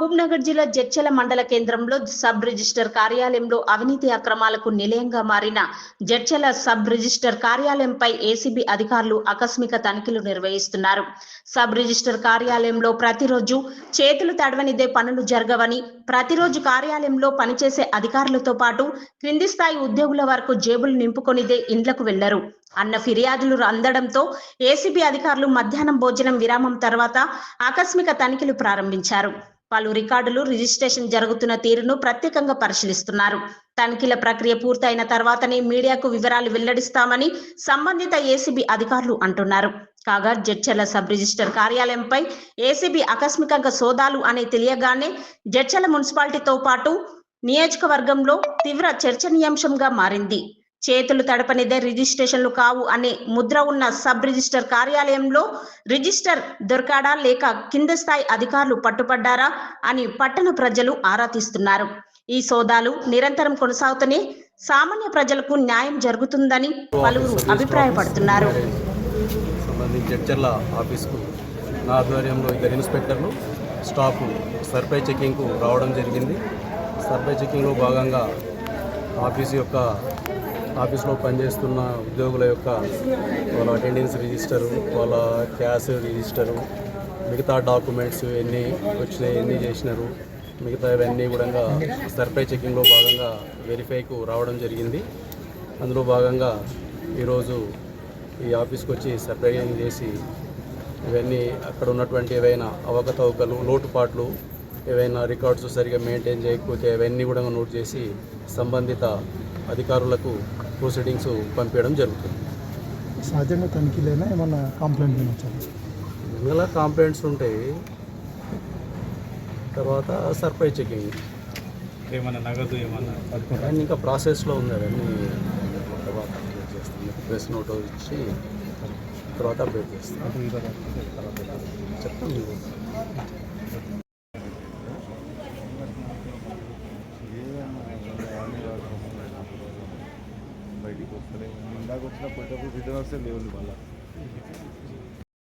మహబూబ్నగర్ జిల్లా జడ్చల మండల కేంద్రంలో సబ్ రిజిస్టర్ కార్యాలయంలో అవినీతి అక్రమాలకు నిలయంగా మారిన జడ్చల సబ్ రిజిస్టర్ కార్యాలయంపై ఏసీబీ అధికారులు ఆకస్మిక తనిఖీలు నిర్వహిస్తున్నారు. సబ్ రిజిస్టర్ కార్యాలయంలో ప్రతిరోజు చేతులు తడవనిదే పనులు జరగవని ప్రతిరోజు కార్యాలయంలో పనిచేసే అధికారులతో పాటు క్రింది స్థాయి ఉద్యోగుల వరకు జేబులు నింపుకొనిదే ఇండ్లకు వెళ్ళరు. అన్న ఫిర్యాదులు అందడంతో ఏసీబీ అధికారులు మధ్యాహ్నం భోజనం విరామం తర్వాత ఆకస్మిక తనిఖీలు ప్రారంభించారు. పలు రికార్డులు రిజిస్ట్రేషన్ జరుగుతున్న తీరును ప్రత్యేకంగా పరిశీలిస్తున్నారు. తనిఖీల ప్రక్రియ పూర్తయిన తర్వాతనే మీడియాకు వివరాలు వెల్లడిస్తామని సంబంధిత ఏసీబీ అధికారులు అంటున్నారు. కాగా జడ్చర్ల సబ్ రిజిస్టర్ కార్యాలయంపై ఏసీబీ ఆకస్మికంగా సోదాలు అనే తెలియగానే జడ్చర్ల మున్సిపాలిటీతో పాటు నియోజకవర్గంలో తీవ్ర చర్చనీయాంశంగా మారింది. చేతులు తడపనిదే రిజిస్ట్రేషన్లు కావు అనే ముద్ర ఉన్న సబ్ రిజిస్టర్ కార్యాలయంలో రిజిస్టర్ దొరకాడా లేక కింద స్థాయి అధికారులు పట్టుపడ్డారా అని పట్టణ ప్రజలు ఆరా తీస్తున్నారు. ఈ సోదాలు నిరంతరం కొనసాగుతూనే సామాన్య ప్రజలకు న్యాయం జరుగుతుందని పలువురు అభిప్రాయపడుతున్నారు. సంబంధించి జడ్చర్ల ఆఫీస్కు నా ఆధ్వర్యంలో ఇద్దరు ఇన్స్పెక్టర్లు స్టాఫ్ సర్పై చెకింగ్కు రావడం జరిగింది. సర్పై చెకింగ్లో భాగంగా ఆఫీస్ యొక్క ఆఫీస్లో పనిచేస్తున్న ఉద్యోగుల యొక్క వాళ్ళ అటెండెన్స్ రిజిస్టరు వాళ్ళ క్యాష్ రిజిస్టరు మిగతా డాక్యుమెంట్స్ ఎన్ని వచ్చినాయి ఎన్ని చేసినారు. మిగతా ఇవన్నీ కూడా సర్పై చెకింగ్లో భాగంగా వెరిఫైకు రావడం జరిగింది. అందులో భాగంగా ఈరోజు ఈ ఆఫీస్కి వచ్చి సర్ప్రైజింగ్ చేసి ఇవన్నీ అక్కడ ఉన్నటువంటి ఏవైనా అవకతవకలు లోటుపాట్లు ఏవైనా రికార్డ్స్ సరిగా మెయింటైన్ చేయకపోతే అవన్నీ కూడా నోట్ చేసి సంబంధిత అధికారులకు ప్రొసీడింగ్స్ పంపించడం జరుగుతుంది. సహజంగా తనిఖీలైనా ఏమన్నా కంప్లైంట్ ఇందులో కాంప్లైంట్స్ ఉంటాయి. తర్వాత సర్ప్రైజ్ చెకింగ్ ఏమన్నా నగదు ఏమన్నా అవన్నీ ఇంకా ప్రాసెస్లో ఉంది. అవన్నీ తర్వాత చేస్తాం. ప్రెస్ నోట్ ఇచ్చి తర్వాత అప్డేట్ చేస్తాం. అటు ఇటు తర్వాత ఇందాక వచ్చిన పోయేటప్పుడు రిటర్న్ వస్తే లేవు వాళ్ళ